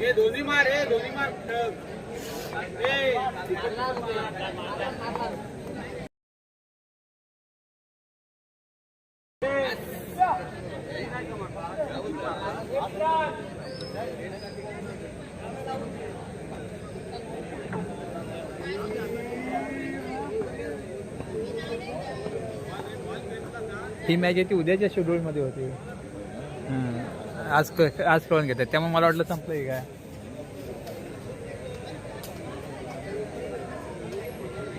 हे दोन्ही मार हे दोन्ही मार. ही मॅच आहे ती उद्याच्या शेड्यूलमध्ये होती. हं. आज आज कळून घेतात. त्यामुळे मला वाटलं संपलं आहे काय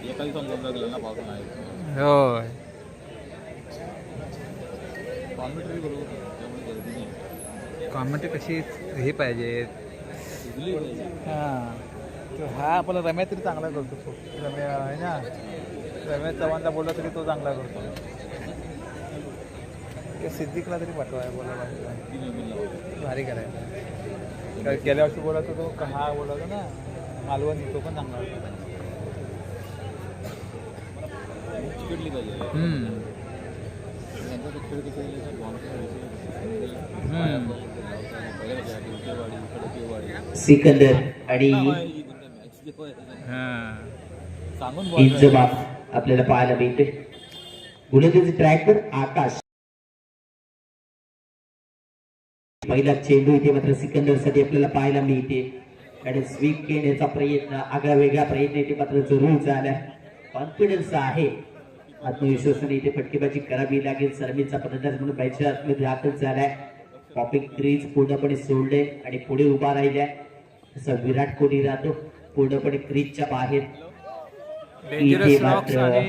एकाही समजून लागलं ना पावसा नाही होय. कॉम्प्युटर बरोबर त्यामुळे गर्दी नाही. कॉमेंट कशी हे पाहिजे. हां. तो हा आपला रम्या तरी चांगला करतो. खूप रम्या आहे ना? रम्या चव्हाणला बोलला तरी तो चांगला करतो. त्या सिद्दीकला तरी पाठवाय बोला ती भारी करायचं कारण गेल्या वर्षी बोलत होतो का हा बोलत होता ना मालवणी तो पण चांगला होता तो सिकंदर आणि हां. सांगून आपल्याला पाहायला मिळते गोलंदाजी ट्रॅकवर आकाश. पहिला चेंडू इथे मात्र सिकंदरसाठी आपल्याला पाहायला मिळते. आणि स्वीप घेण्याचा प्रयत्न आगळा वेगळा प्रयत्न इथे मात्र जरूर झाला कॉन्फिडन्स आहे. आत्मविश्वासाने इथे फटकेबाजी करावी लागेल. सरमीचा फलंदाज म्हणून बॅचच्या आतमध्ये दाखल झालाय. पॉपिंग क्रीज पूर्णपणे सोडले आणि पुढे उभा राहिलाय. तसं विराट कोहली राहतो. पूर्णपणे क्रीजच्या बाहेर.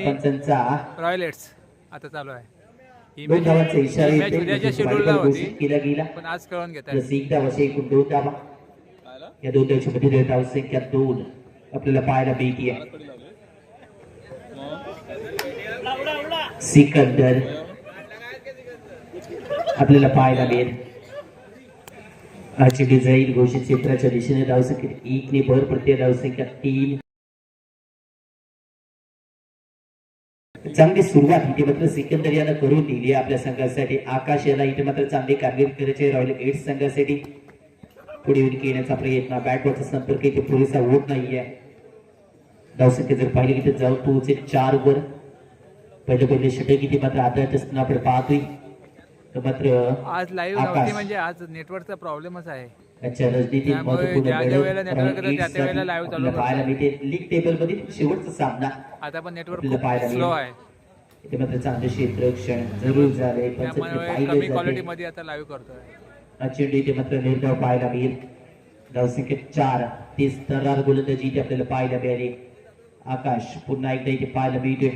पंचांचा रॉयलेट्स आता चालू आहे. दोन match- धावांचा इशारा ही येते केला गेला. पण आज कळून घेत प्लस एक एकूण दोन धावा. या दोन धावच्या मध्ये धाव संख्या दोन. आपल्याला पाहायला मिळते सिकंदर. आपल्याला पाहायला मिळेल. आजची डिझाईन घोषित क्षेत्राच्या दिशेने धावसंख्या एक ने भर पडते धावसंख्या तीन. चांगली सुरुवात इथे मात्र सिकंदर यानं करून दिली आपल्या संघासाठी आकाश याला इथे मात्र चांगली कामगिरी करायची रॉयल एट संघासाठी पुढे विकेट येण्याचा प्रयत्न. बॅट बॉलचा संपर्क इथे पुरेसा होत नाहीये. धावसंख्या जर पाहिली की जाऊन पोहोचेल चार वर. पहिले पहिले षटक इथे मात्र आदळत असताना आपण पाहतोय. तर मात्र आज लाईव्ह म्हणजे आज नेटवर्कचा प्रॉब्लेमच आहे. रणनीतीत पाहायला. मिळते. लीग टेबलमध्ये शेवटचा सामना आता पण नेटवर्क आपल्याला खूप पाहायला स्लो मिळेल. आहे. इथे मात्र चांगलं जरूर झाले. कमी क्वालिटी मध्ये आता लाईव्ह करतोय. हा चेंडू इथे मात्र निर्धाव पाहायला मिळेल. धावसंख्या चार तीस गोलंदाजी इथे आपल्याला पाहायला मिळाली. आकाश पुन्हा एकदा इथे पाहायला मिळते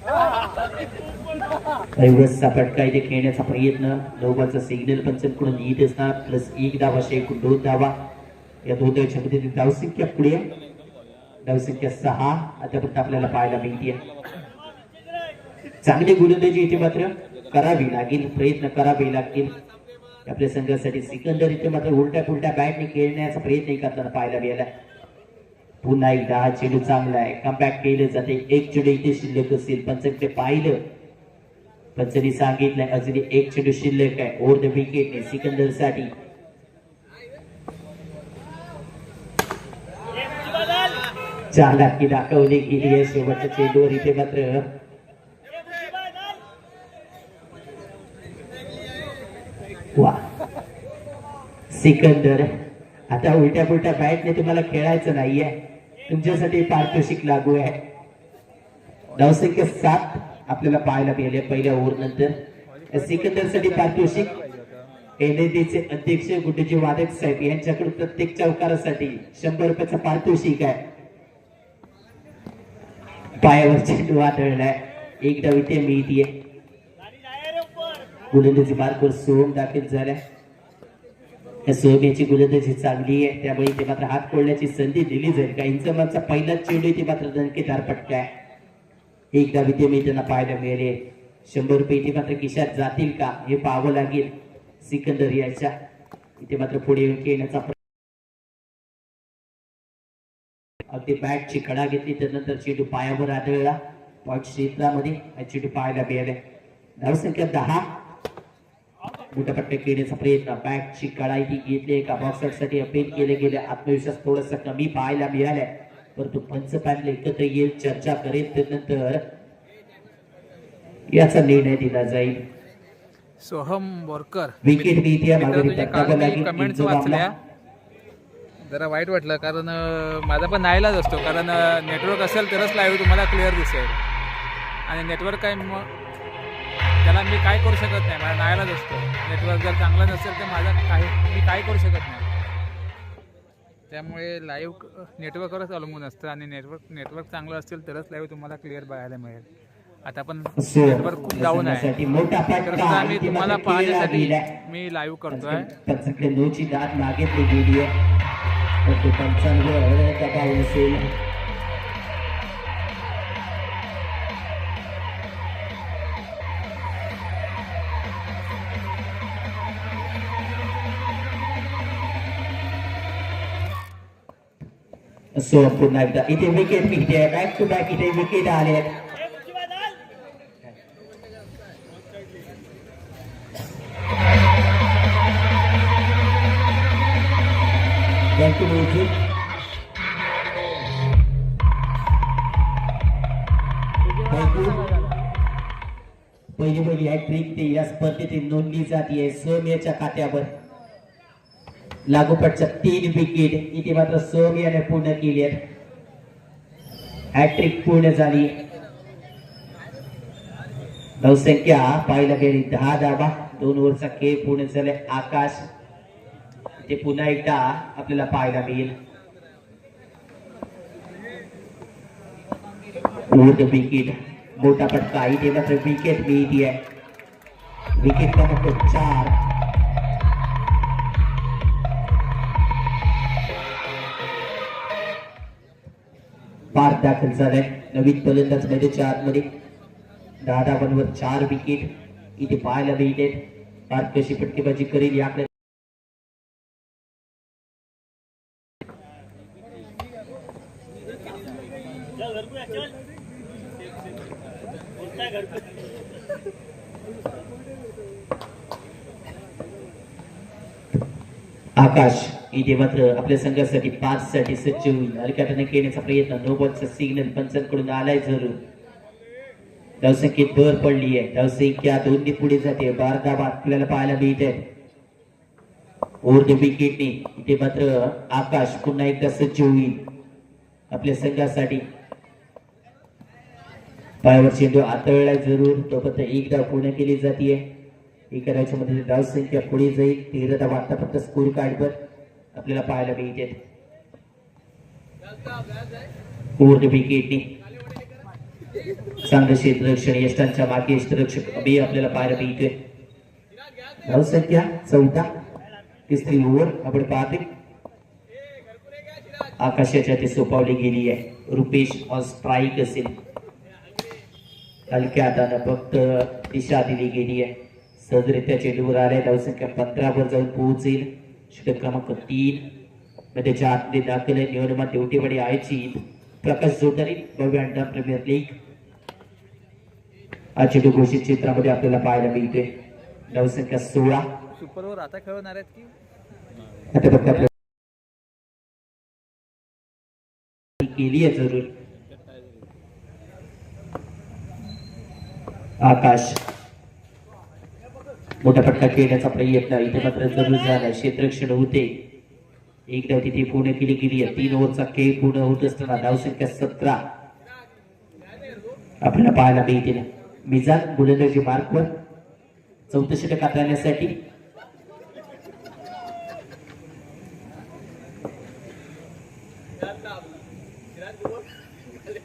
रविवारचा फटका इथे खेळण्याचा प्रयत्न. नोबाचा सिग्नल पंचांकडून येत असणार. प्लस एक धावा शेक दोन धावा. या दोन धावच्या मध्ये धावसंख्या पुढे धावसंख्या सहा. आतापर्यंत आपल्याला पाहायला मिळते. चांगली गोलंदाजी इथे मात्र करावी लागेल प्रयत्न करावे लागतील. आपल्या संघासाठी सिकंदर इथे मात्र उलट्या पुलट्या बॅटने खेळण्याचा प्रयत्न करताना पाहायला मिळाला. पुन्हा एकदा हा चेंडू चांगला आहे. कमबॅक केलं जाते. एक चेडू इथे शिल्लक असेल. पंचांकडे पाहिलं. पंचांनी सांगितलंय अजून एक चेंडू शिल्लक आहे ओव्हर द विकेटने सिकंदरसाठी चालाकी दाखवली गेली आहे शेवटच्या चेंडूवर इथे मात्र. वा. सिकंदर आता उलट्या पुलट्या बॅटने तुम्हाला खेळायचं नाहीये. तुमच्यासाठी पारितोषिक लागू आहे. नवसंख्य सात. आपल्याला पाहायला मिळाले पहिल्या ओव्हर नंतर. सिकंदरसाठी पारितोषिक एनएडीचे अध्यक्ष गुड्डेजी वादक साहेब यांच्याकडून प्रत्येक चौकारासाठी शंभर रुपयाचा पारितोषिक आहे. पायावर चेंडू आढळलाय एक डाव इथे मिळतीये गोलंदाजी मार्कवर सोम दाखल झाल्या या सोम याची गोलंदाजी चांगली आहे. त्यामुळे इथे मात्र हात फोडण्याची संधी दिली जाईल. का इंचमाचा पहिलाच चेंडू इथे मात्र दणकेदार पटकाय एकदा एक मी त्यांना पाहायला मिळाले. शंभर रुपये इथे मात्र किशात जातील का? हे पाहावं लागेल. सिकंदर याच्या इथे मात्र पुढे येण्याचा अगदी बॅटची कडा घेतली. त्यानंतर चेंडू पायावर आदळला. पॉईंट क्षेत्रामध्ये हा चेंडू पाहायला मिळाले. धावसंख्या दहा. मोठ्या पट्ट्या खेळण्याचा प्रयत्न. बॅटची कडा ही घेतली. एका बॉक्सरसाठी अपील केले गेले. आत्मविश्वास थोडासा कमी पाहायला मिळालाय. परंतु पंच पॅनल एकत्र येईल चर्चा करेल त्यानंतर याचा निर्णय दिला जाईल. सोहम बोरकर. विकेट कमेंट्स इंजू वाचल्या. जरा वाईट वाटलं कारण माझा पण नाईलाज असतो. कारण नेटवर्क असेल तरच लाईव्ह तुम्हाला क्लिअर दिसेल. आणि नेटवर्क काय मग त्याला मी काय करू शकत नाही. माझा नाईलाज असतो. नेटवर्क जर चांगलं नसेल तर माझा काही मी काय करू शकत नाही. त्यामुळे लाईव्ह नेटवर्कवरच अवलंबून असतं आणि नेटवर्क नेटवर्क चांगलं असेल तरच लाईव्ह तुम्हाला क्लिअर बघायला मिळेल. आता पण नेटवर्क खूप डाऊन आहे. तर इथे तुम्हाला पाहण्यासाठी. मी लाईव्ह करतोय. पंचाकडे नोची दात मागितली गेली आहे पण तो पंचांवर दबाव नसेल सो पुन्हा एकदा इथे विकेट निघते बॅक टू बॅक इथे विकेट आले. आहेत Thank you, पहिली पहिली हॅट्रिक ते या स्पर्धेतील नोंदली जाते सोमियाच्या खात्यावर लागोपाठच्या तीन विकेट इथे मात्र सोमियाने पूर्ण केली आहेत. हॅट्रिक पूर्ण झाली. धावसंख्या पाहायला गेली. दहा धाबा दोन ओव्हरचा खेळ पूर्ण झाले. आकाश. ते पुन्हा एकदा आपल्याला पाहायला मिळेल. विकेट मोठा फटका. इथे मात्र विकेट मिळते आहे विकेट क्रमांक चार. पार दाखल झालाय. नवीन फलंदाज मैदानाच्या आतमध्ये. दहा धावांवर चार विकेट इथे पाहायला मिळते पार कशी फटकेबाजी करेल याकडे आकाश. इथे मात्र आपल्या संघासाठी पाच साठी सज्ज होईल. हलक्याने खेळण्याचा प्रयत्न. नो बॉलचा सिग्नल पंचांकडून आलाय जरूर. धावसंख्येत भर पडली आहे. धावसंख्या दोन्ही पुढे जाते. बार धावा आपल्याला पाहायला मिळत आहेत ओव्हर द विकेटने इथे मात्र आकाश पुन्हा एकदा सज्ज होईल. आपल्या संघासाठी. पायावर चेंडू आतळलाय जरूर. तो एक धाव पूर्ण केली जाते एका मध्ये धावसंख्या पुढे जाईल. तेरा धाव. आता फक्त स्कोर कार्डवर आपल्याला पाहायला मिळतात. ओव्हर द चांगलं क्षेत्ररक्षण यष्टांच्या मागे यष्टरक्षक अभि आपल्याला पाहायला मिळतोय. धावसंख्या चौदा तिसरी ओव्हर आपण पाहते आकाशाच्या ते सोपावली गेली आहे. रुपेश ऑन स्ट्राईक असेल. हलक्या हातानं फक्त दिशा दिली गेली आहे. सहजरित्या चेंडूवर आल्या धावसंख्या पंधरावर जाऊन पोहोचेल. षटक क्रमांक तीन. मध्ये त्याच्या आतमध्ये दाखल आहे निवडमा देवटेवाडी आयची प्रकाश जोटारी भव्य अंडा प्रीमियर लीग हा चेंडू घोषित क्षेत्रामध्ये आपल्याला पाहायला मिळतोय. धावसंख्या सोळा. सुपरवर आता खेळणार आहेत की? आता फक्त आपल्या केली आहे जरूर. आकाश. मोठा फटका खेळण्याचा प्रयत्न. इथे मात्र जरूर झाला क्षेत्रक्षण होते. एक धाव तिथे पूर्ण केली गेली तीन ओव्हरचा खेळ पूर्ण होत असताना धावसंख्या सतरा. आपल्याला पाहायला मिळतील मिजान गोलंदाजी मार्कवर चौथं षटक हाताळण्यासाठी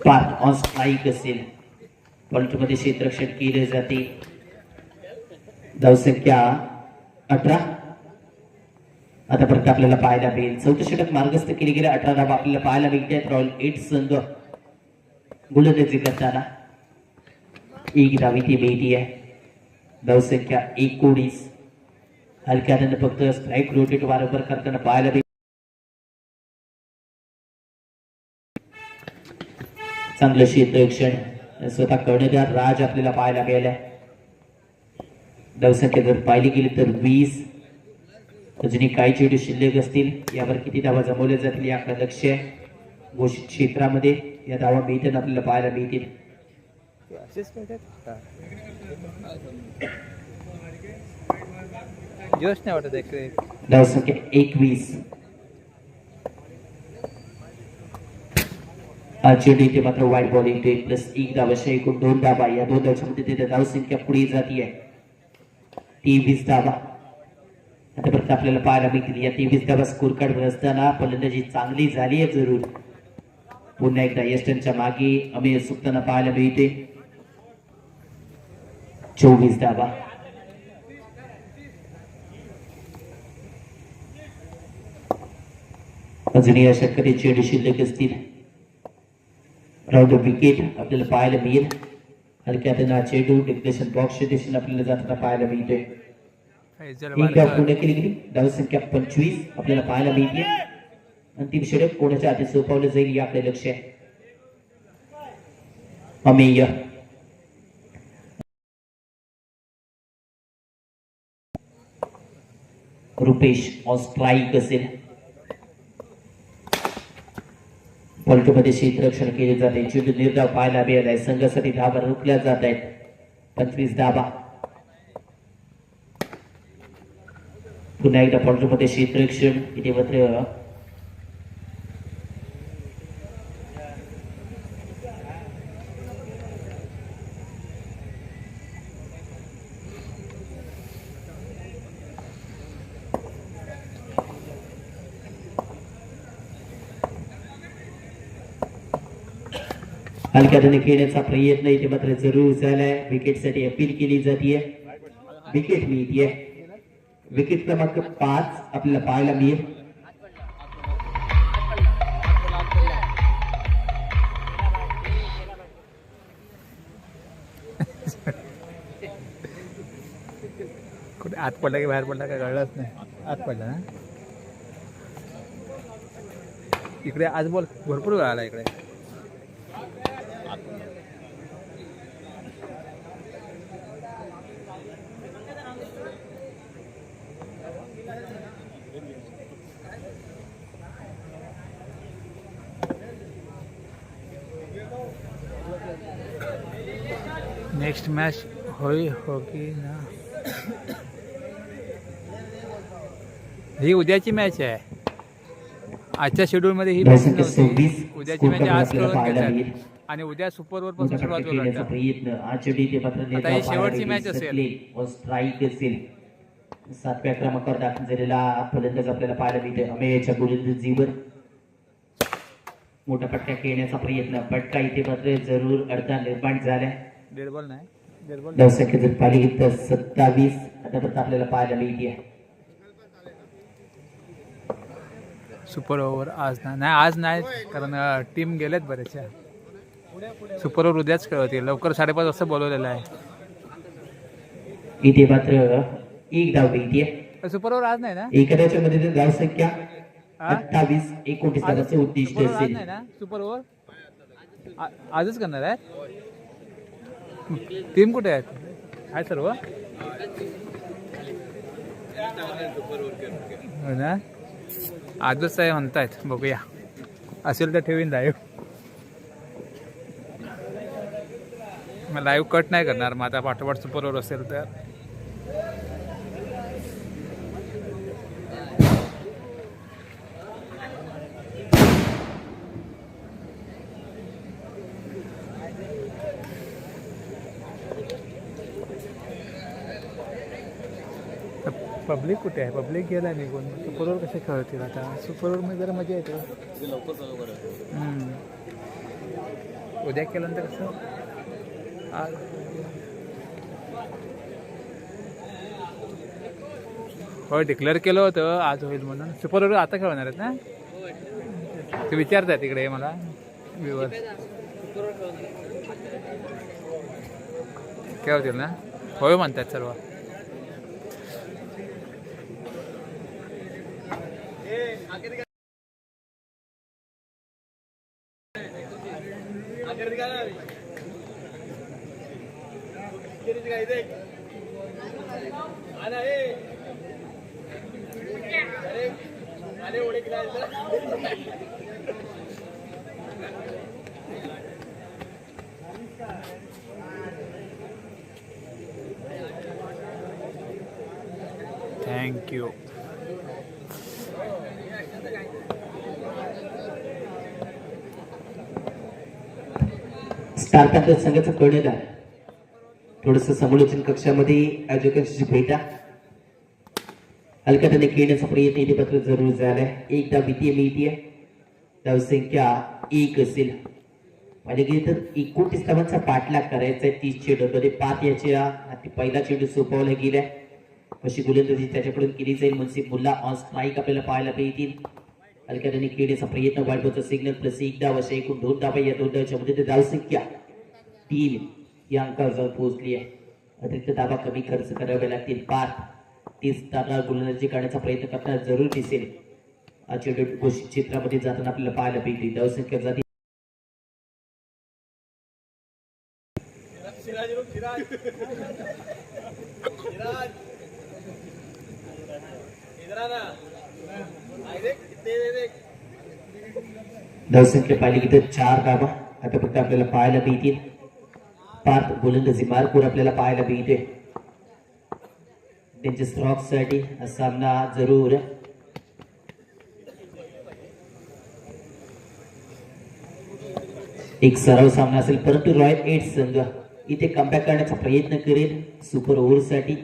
पार्क ऑन स्ट्राईक असेल. मध्ये क्षेत्रक्षण केले जाते. धावसंख्या अठरा. आतापर्यंत आपल्याला पाहायला मिळेल. चौथं षटक मार्गस्थ केले गेले. अठरा धावा आपल्याला पाहायला मिळते रॉयल एट संघ. गोलंदाजी करताना एक धाव इथे मिळती आहे. धावसंख्या एकोणीस. हलक्यानंतर फक्त स्ट्राईक रोटेट वारंवार करताना पाहायला मिळते चांगलं क्षेत्ररक्षण. स्वतः कर्णधार राज आपल्याला पाहायला मिळालाय. धावसंख्या जर पाहिली गेली तर वीस. अजूनही काही चेडू शिल्लक असतील. यावर किती धावा जमवल्या जातील याकडे लक्ष आहे. घोषित क्षेत्रामध्ये या धावा मिळतात आपल्याला पाहायला मिळतील. जोश नाही वाटत एक धावसंख्या एकवीस. चेंडू इथे मात्र वाईट बॉल येतोय प्लस एक धाव एकूण दोन धावा. या दोन धावच्यामध्ये तिथे धावसंख्या पुढे जाती आहे. तेवीस धावा. आता आपल्याला पाहायला मिळतील. या तेवीस धावा स्कोर कार्ड असताना फलंदाजी चांगली झाली आहे जरूर. पुन्हा एकदा यस्टनच्या मागे अमेय सुटताना पाहायला मिळते. चोवीस धावा. अजूनही या कडे चेंडू शिल्लक असतील राऊंड विकेट आपल्याला पाहायला मिळेल. हलक्या हा चेंडू डिप्लेशन बॉक्सच्या दिशेने आपल्याला जाताना पाहायला मिळतोय. पूर्ण केली गेली. पंचवीस. आपल्याला पाहायला मिळते. अंतिम षटक कोणाच्या हाती सोपवलं जाईल याकडे लक्ष आहे. अमेय. रुपेश ऑन स्ट्राईक असेल. पलटूमध्ये क्षेत्ररक्षण केले जाते. चेंडू निर्धाव पाहायला मिळाला आहे संघासाठी धाबा रोखल्या जात आहेत पंचवीस धाबा पुन्हा एकदा पॉल्ट्रीमध्ये क्षेत्ररक्षण इथे मात्र हलक्या हाताने खेळण्याचा प्रयत्न इथे मात्र जरूर झालाय. विकेटसाठी अपील केली जाते विकेट मिळतीये. विकेट क्रमांक पाच आपल्याला पाहायला मिळेल. कुठे आत पडला की बाहेर पडला काय कळलंच नाही. आत पडला ना? इकडे आज बॉल भरपूर वेळ आला इकडे. नेक्स्ट मॅच होई हो की ना। ही उद्याची मॅच आहे. आजच्या शेड्यूलमध्ये ही मॅच नव्हती. उद्याची मॅच आज घेतात आणि उद्या सुपर ओव्हरपासून सुरुवात होईल आता. ही शेवटची match असेल. सातव्या क्रमांकावर दाखल झालेला फलंदाज आपल्याला पाहायला मिळते अमेयच्या गोलंदाजीवर मोठा पटका खेळण्याचा प्रयत्न. पटका इथे मात्र जरूर अडथळा निर्माण झालाय. बॉल नाही. बॉल तर सत्तावीस. आतापर्यंत आपल्याला पाहायला मिळते. सुपर ओव्हर आज नाही. नाही आज नाही कारण टीम गेलेत बरेचशा. सुपर ओव्हर उद्याच खेळवतील लवकर साडेपाच वाजता बोलवलेलं आहे. इथे मात्र एक धाव मिळते. सुपर ओव्हर आज नाही ना? एखाद्याच्या मध्ये धावसंख्या हा? अठ्ठावीस एकोणतीस धावाचं उद्दिष्ट सुपर ओव्हर आज असेल. नाही ना? Super over? आजच करणार आहे टीम कुठे आहेत आहे सर्व? हो ना? आजच आहे म्हणतायत बघूया. असेल तर ठेवीन लाईव्ह मग लाईव्ह कट नाही करणार मग आता पाठोपाठ सुपरवर असेल तर. पब्लिक कुठे आहे? पब्लिक गेला निघून. सुपरवर कसे खेळतील आता? सुपरवर मध्ये जरा मजा येते. उद्या केल्यानंतर कसं? आज. होय डिक्लेअर केलं होतं आज होईल म्हणून. सुपरवर आता खेळणार आहेत ना? ते विचारतात तिकडे मला व्ह्युअर खेळतील ना? होय म्हणतात सर्व. আগের स्टार पॅथर संघाचा कर्णधार थोडस समालोचन कक्षामध्ये आयोजकांशी भेटा हलकटाने खेळण्याचा प्रयत्न इथे मात्र जरूर झालाय एकदा भीती मिळतीय धावसंख्या एक असेल. म्हणजे गेली तर एकोणतीस धावांचा पाठलाग करायचा आहे. तीस चेंडूमध्ये पाच याच्या पहिला चेंडू सोपवला गेलाय अशी गोलंदाजी त्याच्याकडून केली जाईल. मनसिफ मुल्ला ऑन स्ट्राईक आपल्याला पाहायला मिळतील. हलक्याने खेळण्याचा प्रयत्न वाढवतो. सिग्नल प्लस एक धाव अशा एकूण दोन डाव या दोन डावाच्या मध्ये धावसंख्या तीन या अंकावर जाऊन पोहोचली आहे. अतिरिक्त दाबा कमी खर्च करावे लागतील. पाच तीस तारा गोलंदाजी करण्याचा प्रयत्न करताना जरूर दिसेल. आजच्या घोषित क्षेत्रामध्ये जाताना आपल्याला पाहायला मिळते धावसंख्या जाती धावसंख्या पाहिली की तर चार दाबा. आता फक्त आपल्याला पाहायला मिळतील. पार्थ गोलंदाजी मार्कवर आपल्याला पाहायला मिळते. त्यांच्या स्ट्रॉकसाठी हा सामना जरूर. एक सराव सामना असेल. परंतु रॉयल एट संघ इथे कमबॅक करण्याचा प्रयत्न करेल सुपर ओव्हरसाठी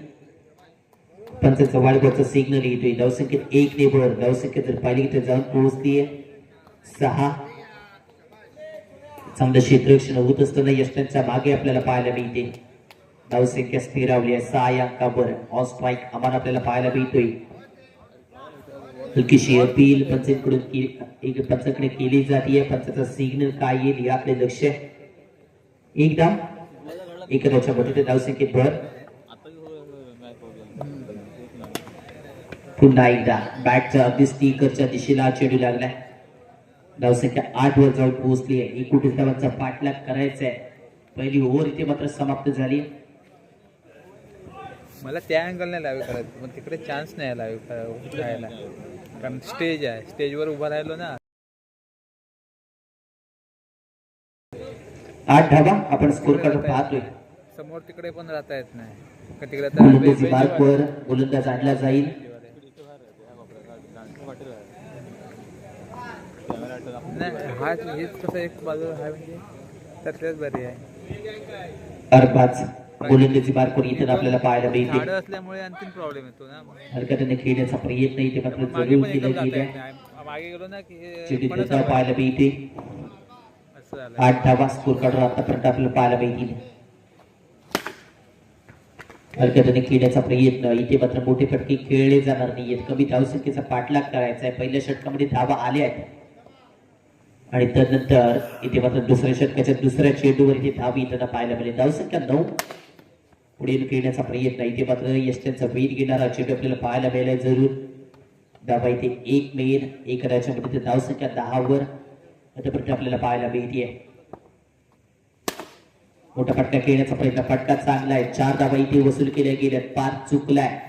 पंचाचा वाढवाचा सिग्नल येतोय. धावसंख्येत एक नेबर धावसंख्या जर पाहिली तर जाऊन पोहोचली सहा चांगलं क्षेत्ररक्षण होत असताना यष्टांच्या मागे आपल्याला पाहायला मिळते. धावसंख्या स्थिरावली आहे. सहा अंकावर ऑन स्ट्राईक आम्हाला आपल्याला पाहायला मिळतोय. हलकीशी अपील पंचांकडून के- एक पंचकडे केली जाते. पंचाचा सिग्नल काय येईल हे आपले लक्ष एकदा एखाद्याच्या मदतीने धावसंख्येत भर. पुन्हा एकदा. बॅटच्या अगदी स्टिकरच्या दिशेला चेडू लागलाय. धावसंख्या आठ वर जाऊन पोहोचली आहे. एकोणीस धावांचा पाठलाग करायचा आहे? पहिली ओव्हर इथे मात्र समाप्त झाली मला त्या अँगल नाही लावे करायचं पण तिकडे चान्स नाही लावे राहायला. कारण स्टेज आहे. स्टेजवर उभा राहिलो ना. आठ धावा. आपण स्कोर कार्ड पाहतोय. समोर तिकडे पण राहता येत नाही. तिकडे गोलंदाज आणला जाईल. नाही हा हेच कसं एक बाजू आहे म्हणजे त्यातल्याच बरी आहे. अरबाज गोलंदाजी मार्कवर इथे आपल्याला पाहायला मिळते. असल्यामुळे आणखीन प्रॉब्लेम येतो ना. हरकतीने खेळण्याचा प्रयत्न इथे मात्र मागे जरूर पण एकदम केला जाता गेला. येत नाही मागे गेलो ना की हे चेंडू पडत त्याचा पाहायला मिळते. असं झालं. आठ धावा स्कोर कार्डवर आतापर्यंत आपल्याला पाहायला मिळतील. हरकतीने खेळण्याचा प्रयत्न. इथे मात्र मोठे फटके खेळले जाणार नाहीयेत. कमी धावसंख्येचा पाठलाग करायचा आहे. पहिल्या षटकामध्ये धावा आल्या आहेत. आणि त्यानंतर इथे मात्र दुसऱ्या षटकाच्या दुसऱ्या चेंडूवर इथे धाव येताना पाहायला मिळेल. धावसंख्या नऊ. पुढे खेळण्याचा प्रयत्न. इथे मात्र यष्ट्यांचा वेध घेणारा चेंडू आपल्याला पाहायला मिळाला. जरूर धावा इथे एक मेन एक राज्यामध्ये. मध्ये धावसंख्या दहावर आतापर्यंत आपल्याला पाहायला मिळते मोठा फटका खेळण्याचा प्रयत्न. फटका चांगला आहे. चार धावा इथे वसूल केल्या गेल्या पाच चुकलाय.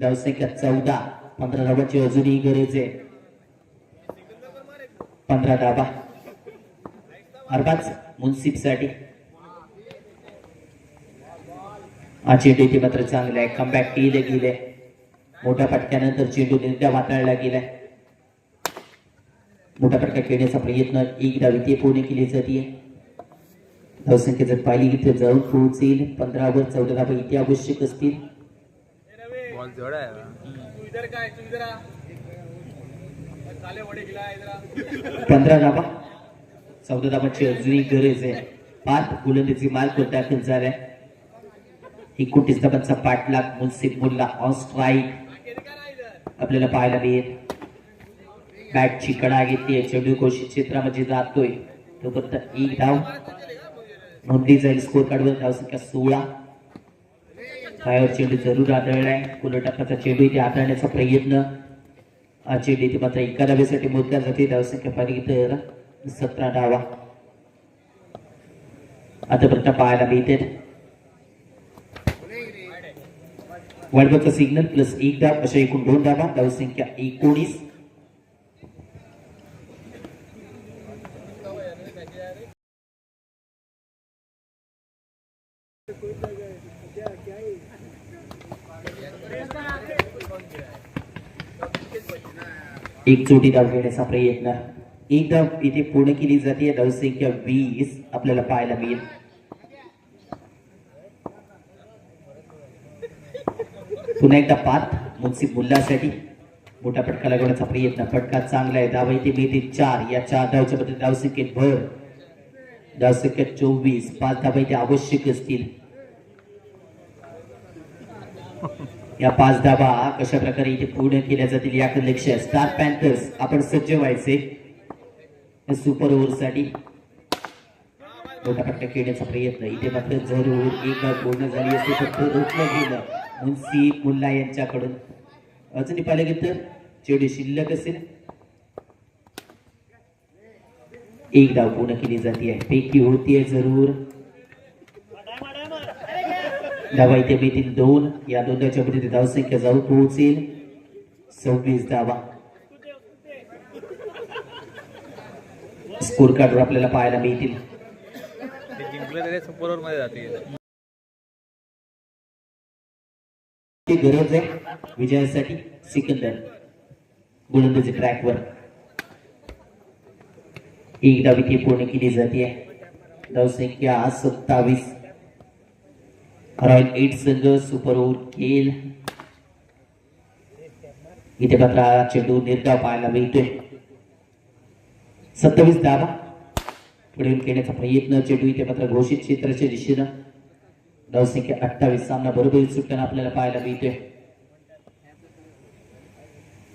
धावसंख्या चौदा. पंधरा धावांची अजूनही गरज आहे. पंधरा धावा अरबाज मुन्सिफसाठी हा चेंडू इथे मात्र चांगला आहे. कमबॅक केले गेले. मोठ्या फटक्यानंतर चेंडू निर्द्या हाताळला गेलाय. मोठा फटका खेळण्याचा प्रयत्न एक धाव इथे पूर्ण केली जाते धावसंख्या जर पाहिली इथे जाऊन पोहोचेल. पंधरावर चौदा धावा इथे आवश्यक असतील. पंधरा धाबा चौदा धाबाची अजूनही गरज आहे. पाच गोलंदाजी मार्क दाखल झालाय एकोणतीस धाबांचा पाठलाग मुन्सिफ मुल्ला ऑन स्ट्राईक आपल्याला पाहायला मिळेल. बॅटची कडा घेतली चेंडू कोशी क्षेत्रामध्ये जातोय. तोपर्यंत एक धाव नोंदली जाईल स्कोर कार्डवर धावसंख्या सोळा. पायावर चेंडू जरूर आढळलाय टप्प्याचा चेंडू इथे आदळण्याचा प्रयत्न. हा चेंडू इथे मात्र एका धावेसाठी मोजला जाते धावसंख्या पाहिली तर सतरा धावा आतापर्यंत पाहायला मिळते वर्ल्डकपचा सिग्नल प्लस एक धाव अशा एकूण दोन धावा धाव एकोणीस एक चोटी धाव प्रयत्न. एकदा इथे पूर्ण केली जाते धावसंख्या वीस आपल्याला पाहायला मिळेल. पुन्हा एकदा पाच मुन्सिफ मुल्लासाठी. मोठा फटका लागवण्याचा प्रयत्न. फटका चांगला आहे. धावा इथे मिळते चार. या चार धावच्या मध्ये धावसंख्येत भर. धावसंख्या चोवीस. पाच धावा इथे आवश्यक असतील. या पाच धाबा कशा प्रकारे इथे पूर्ण केल्या जातील याकडे लक्ष स्टार पॅन्थर्स आपण सज्ज व्हायचे. सुपर ओव्हरसाठी मोठा पट्टा खेळण्याचा प्रयत्न. इथे मात्र जरूर एक पूर्ण झाली असते फक्त रोखलं गेलं. मुन्सी मुल्ला यांच्याकडून. अजूनही पाहिलं गेलं तर जेवढी शिल्लक असेल एक धाव पूर्ण केली जाते. पैकी आहे जरूर. धावा इथे मिळतील दोन या दोन्हीच्या मध्ये धावसंख्या जाऊन पोहोचेल सव्वीस धावा स्कोर कार्डवर आपल्याला पाहायला मिळतील ती गरज आहे विजयासाठी सिकंदर गोलंदाजी ट्रॅकवर एक एकदा इथे पूर्ण केली जाते धावसंख्या सत्तावीस रॉयल एट संघ सुपर ओव्हर केल इथे मात्र चेंडू निर्धाव पाहायला मिळतोय सत्तावीस धावा पुढे खेळण्याचा प्रयत्न चेंडू इथे मात्र घोषित क्षेत्राच्या दिशेनं धावसंख्या अठ्ठावीस सामना बरोबरीत सुटताना आपल्याला पाहायला मिळतोय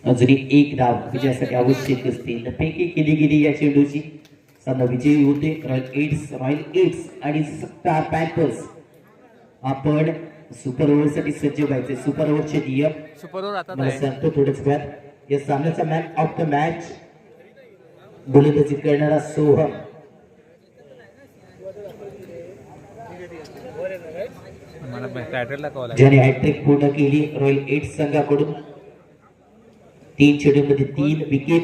अजूनही एक धाव विजयासाठी आवश्यक असते पैकी केली गेली या चेंडूची सामना विजयी होते रॉयल एट्स रॉयल एट्स आणि सत्ता पॅकर्स आपण सुपर ओव्हरसाठी सज्ज व्हायचे सुपर ओव्हरचे नियम सुपर ओव्हर आता मला नाही सांगतो थोडंच वेळात या सामन्याचा मॅन ऑफ द मॅच गोलंदाजी करणारा सोहम. ज्याने हॅट्रिक पूर्ण केली रॉयल एट संघाकडून. तीन चेंडूमध्ये तीन विकेट